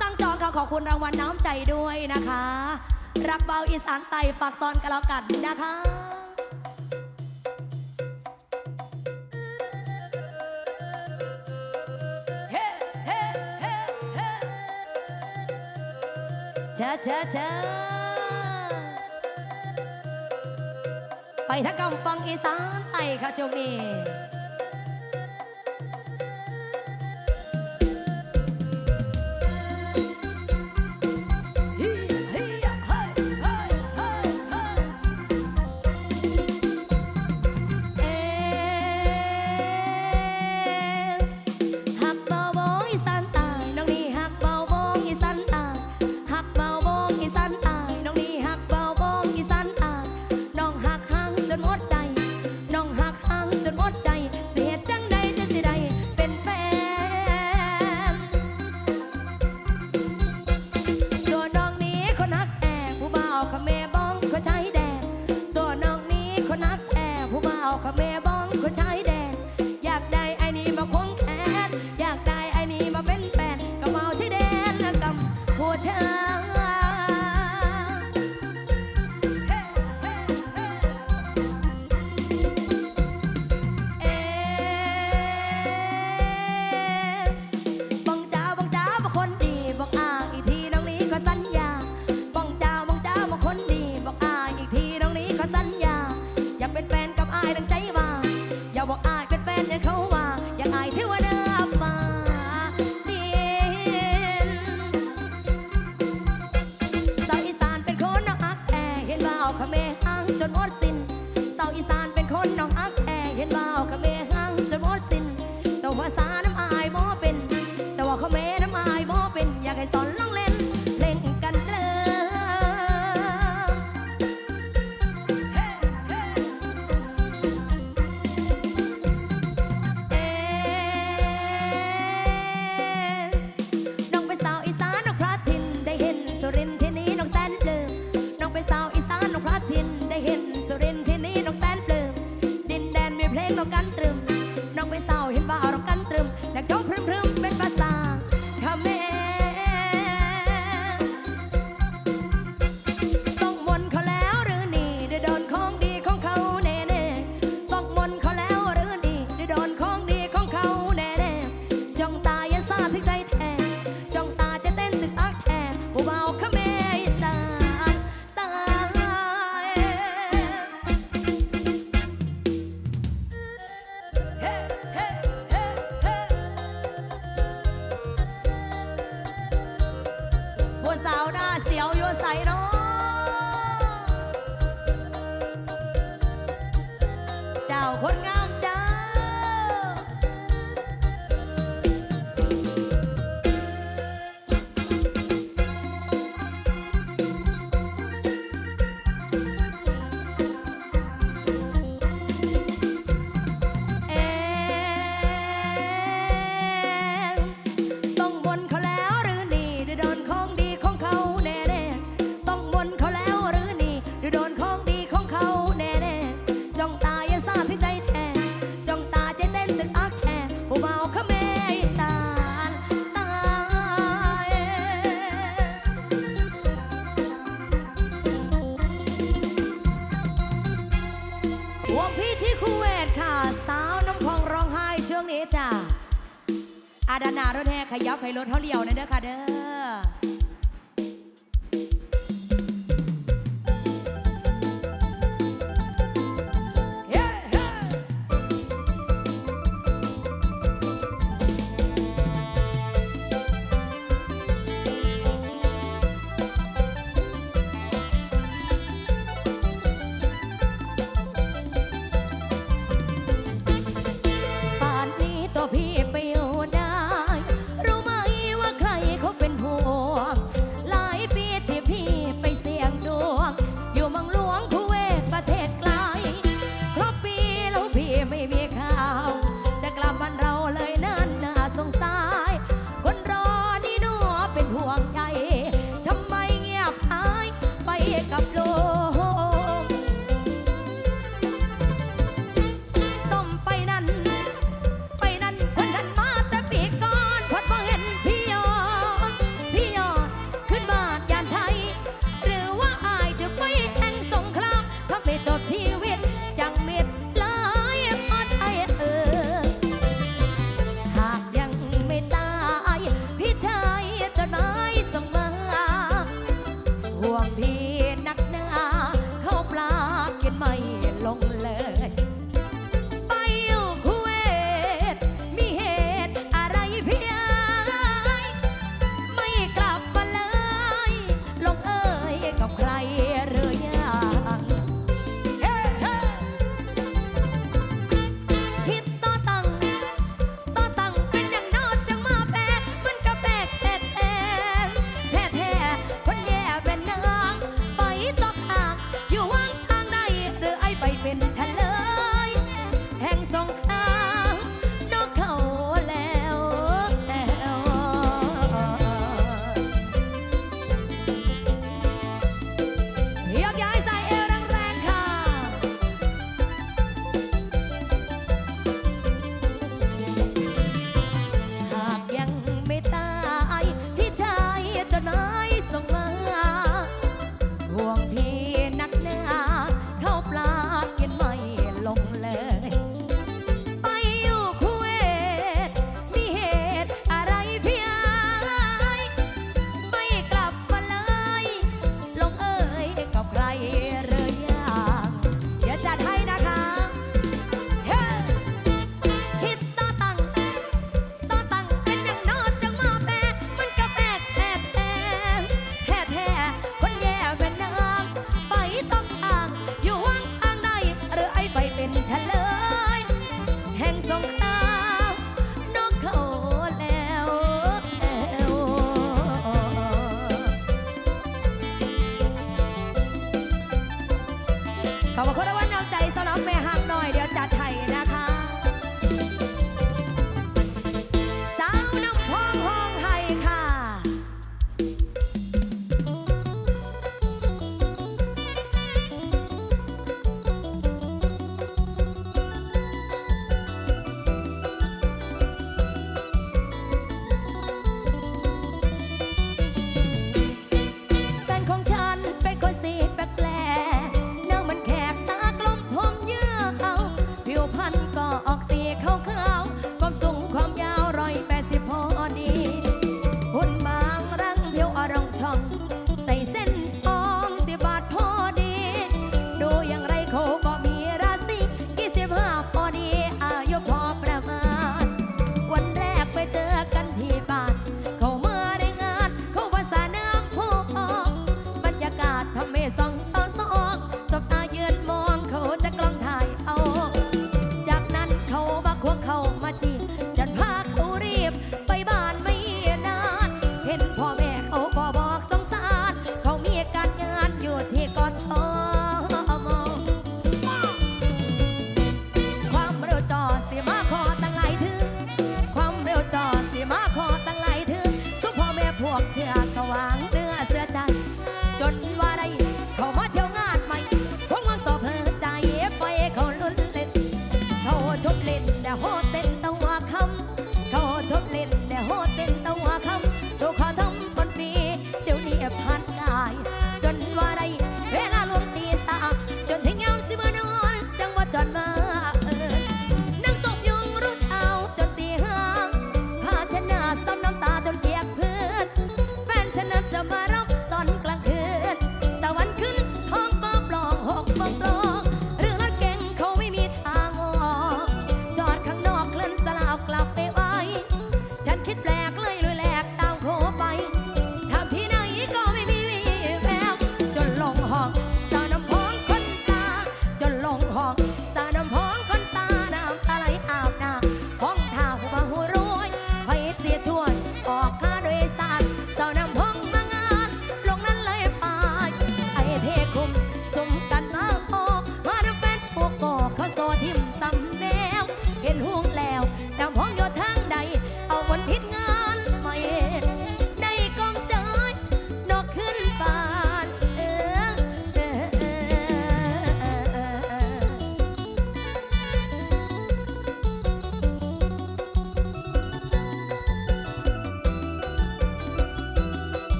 สั่งจองขอขอบคุณรางวัลน้ำใจด้วยนะคะ รักเบาอีสานไตฝากตอนกันแล้วกันนะคะเช้าช้าช้าไปทักกำฟังอีสานไตค่ะช่วงนี้ นักแท้ผู้บ่าวข้าแม่บ้องก็ใช้ ด้านหน้ารถแห่ขยับให้รถเขาเลี้ยวหนะเด้อค่ะเด้อ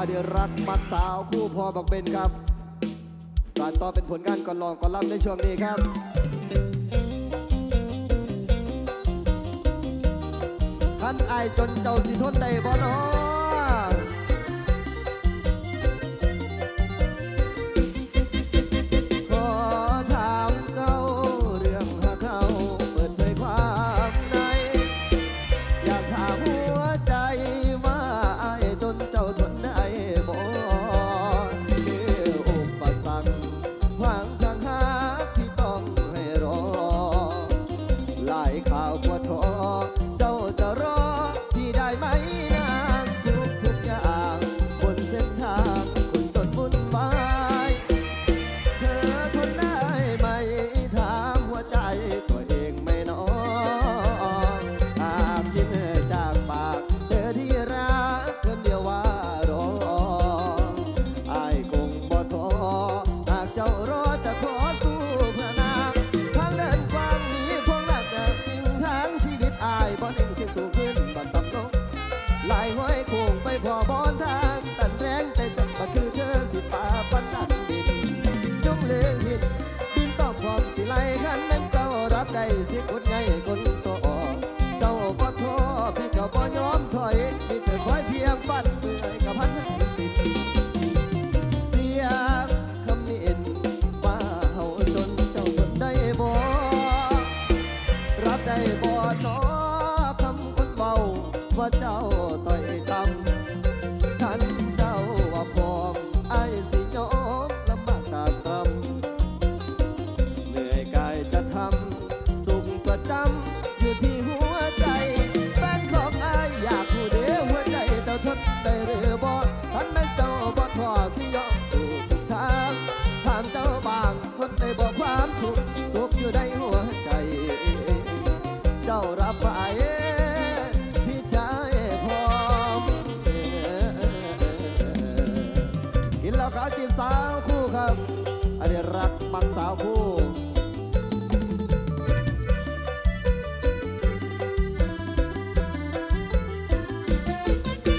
อดีรักมักสาวคู่พอบักเป็นครับ สานต่อเป็นผลงานก่อนลองก่อนรับในช่วงนี้ครับขันไอจนเจ้าสิทนได้บ่นอ ได้สิคนไงคนาวผู้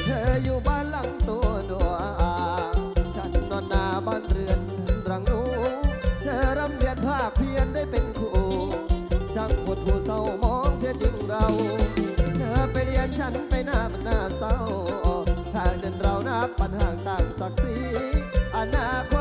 เธออยู่บ้านหลังตัวดัวฉันนอนนาบ้านเรือนรังนูเธอรำเรียนภาคเพียนได้เป็นครูจัางหดหัวเศร้ามองเสียจริงเรา เธอไปเรียนฉันไปหน้ามันหน้าเศร้าทางเดินเรานับปัญหาต่างศักดิ์ศรีอนาคต